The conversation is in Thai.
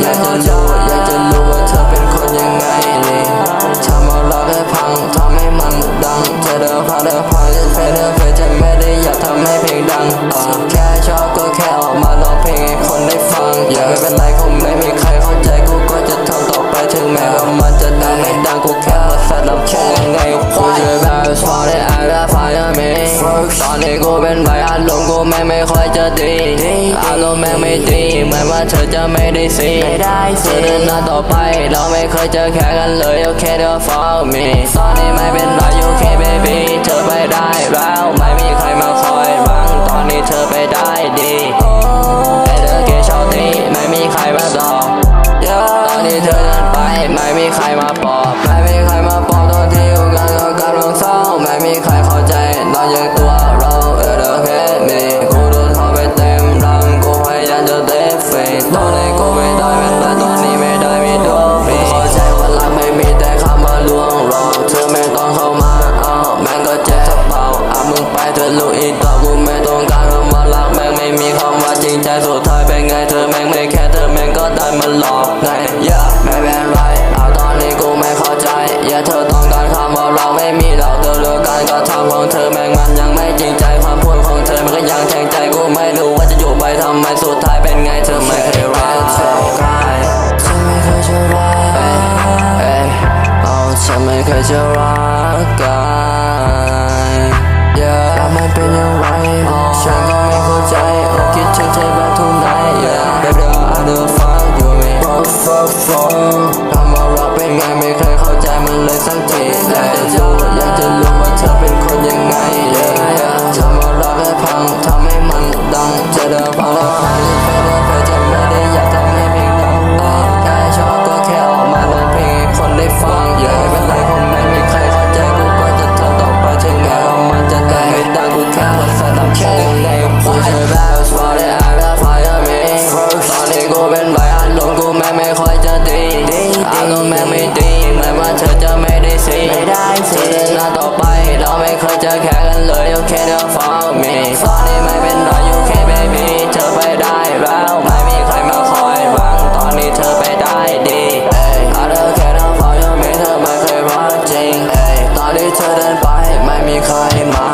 อยากจะรู้อยากจะรู้ว่าเธอเป็นคนยังไงนี่ทำเอาเราได้พังทำให้มันดังเธอเดินพังเดินพังเธอเดอร์เจะไม่ได้อยากทำให้เพลงดังแค่ชอบก็แค่ออกมาร้องเพลงให้คนได้ฟังอย่าไม่เป็นไรคงไม่มีใครเข้าใจกูก็จะทำต่อไปถึงแม้ว่ามันจะดังไม่ดังกูแค่มาแสดลำแค่ยังไงกูจะแบบ just want it out of fire me ตอนนี้กูเป็นใบอารมณ์กูไม่ไม่ค่อยจะดี อารมณ์แม่งไม่ดีเหมือนว่าเธอจะไม่ได้สิเธอเดินหน้าต่อไป เราไม่เคยเจอแค่กันเลย โอเคเดี๋ยว follow me ตอนนี้ไม่เป็นไรโอเค baby เธอไปได้แล้วไม่มีใครมาคอยบังตอนนี้เธอไปได้ดีแต่เธอเกชอบดีไม่มีใครมาตอตอนนี้เธอเดินไปไม่มีใครมาปลอบไม่มีใครมาปลอบตอนที่อยู่กันก็กำลังเศร้าไม่มีใครเข้าใจตอนยังตัว มันหลอกไงเยอะไม่เป็นไรเอาตอนนี้กูไม่เข้าใจเยอะเธอต้องการคำว่าเราไม่มีเราเธอเลือกการก็ทำของเธอแม่งมันยังไม่จริงใจความพูดของเธอมันก็ยังแทงใจกูไม่รู้ว่าจะอยู่ไปทำไมสุดท้ายเป็นไงเธอไม่เคยรักเธอไม่เคยจะรักเอาฉันไม่เคยจะรักกัน yeah มันเป็นอย่งไรฉันก็ แม่ไม่ค่อยจะดีอารมณ์แม่ไม่ดีแหมืว่าเธอจะไม่ได้สิเธอเดินหน้าต่อไป เราไม่เคยจะแข่งกันเลย โอเคเดี๋ยว follow ตอนนี้ไม่เป็นไรอยู่ค่ baby เธอไปได้แล้ว ไม่มีใครมาคอยฟังตอนนี้เธอไปได้ดีเอาเธอแค่เดี๋ยว follow เธอไม่เคยรักจริงตอนที่เธอเดินไปไม่มีใครมา